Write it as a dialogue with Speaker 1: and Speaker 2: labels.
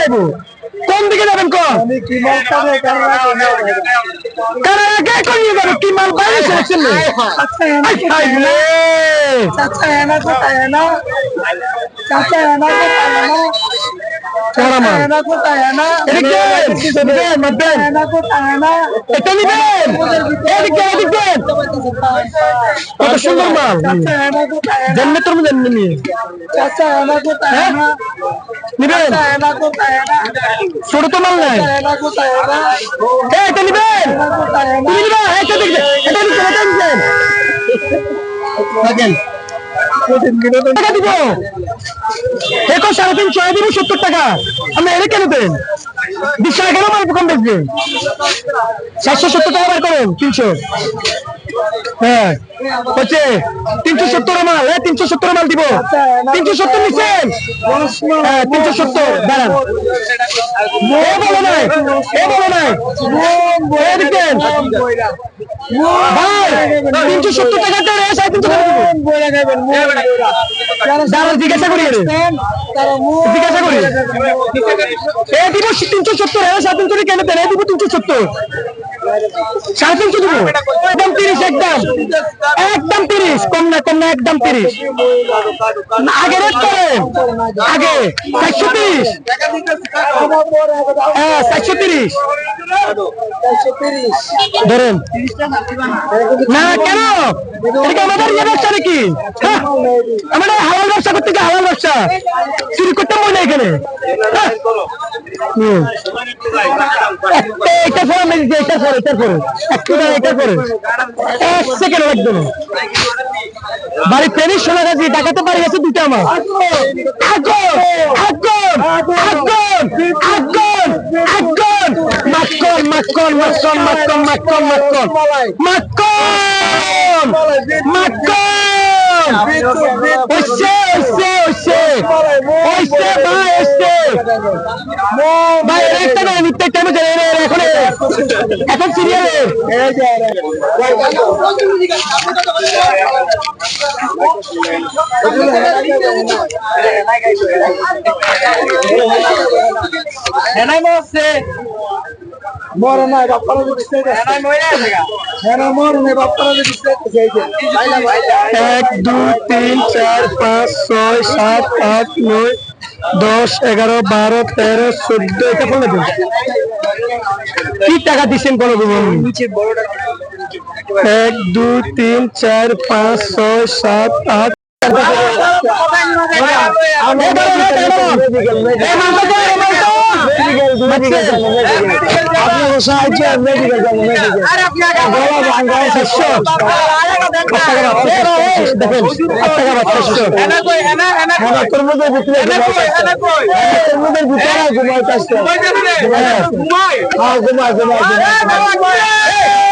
Speaker 1: দিকে যাবো কোন দিকে যাবেন কোন মাল নিয়ে চাচা এনা নিবেন ছোট তো মাল নাই এটা নিবেন তুমি নিবেন এটা নিবেন এটা সত্তর টাকা কম সাতশো সত্তর টাকা বার করেন তিনশো হ্যাঁ হচ্ছে তিনশো মাল হ্যাঁ তিনশো সত্তর মাল দিব তিনশো সত্তর নিচ্ছেন হ্যাঁ তিনশো সত্তর দাঁড়ান এ বলো জিজ্ঞাসা করি জিজ্ঞাসা করি এ দিব তিনশো সত্তর কেন দেন দিব তিনশো সত্তর সাড়ে তিনশো একদম তিরিশ একদম একদম তিরিশ কম না কম না একদম তিরিশ আগে রেট করেন আগে চারশো তিরিশ হ্যাঁ চারশো তিরিশ ধরেন না কেন এটা আমাদের ইয়ে নাকি হ্যাঁ, আমাদের হালাল ব্যবসা করতে গিয়ে হালাল ব্যবসা চুরি করতে মনে এখানে হ্যাঁ। মিনিট দিয়ে এটার পরে এটার পরে একটু দাঁড়া এটার পরে এক সেকেন্ড লাগবে না বাড়ি ফেরির সোনা গাছি টাকাতে পারি গেছে দুটো আমার আগুন আগুন আগুন আগুন আগুন মাখন মাখন মাখন মাখন মাখন মাখন মাখন মাখন Oxê, oxê, oxê! Oxê, vai, oxê! ভাই এরা একটা নয় মিথ্যা কেন জানে এরা এখন এখন সিরিয়ালের এনাই মরছে মরে না এটা পালা দিচ্ছে এনাই মরে আছে হ্যাঁ, এক দুই তিন চার পাঁচ ছয় সাত আট নয় দশ এগারো বারো তেরো চোদ্দ এটা বলে কি টাকা দিচ্ছেন বলো এক দুই তিন চার পাঁচ ছয় সাত আট আপনার সাহায্য মেডিকেল যাবো মেডিকেল ঘুমায় ঘুমায় ঘুমায়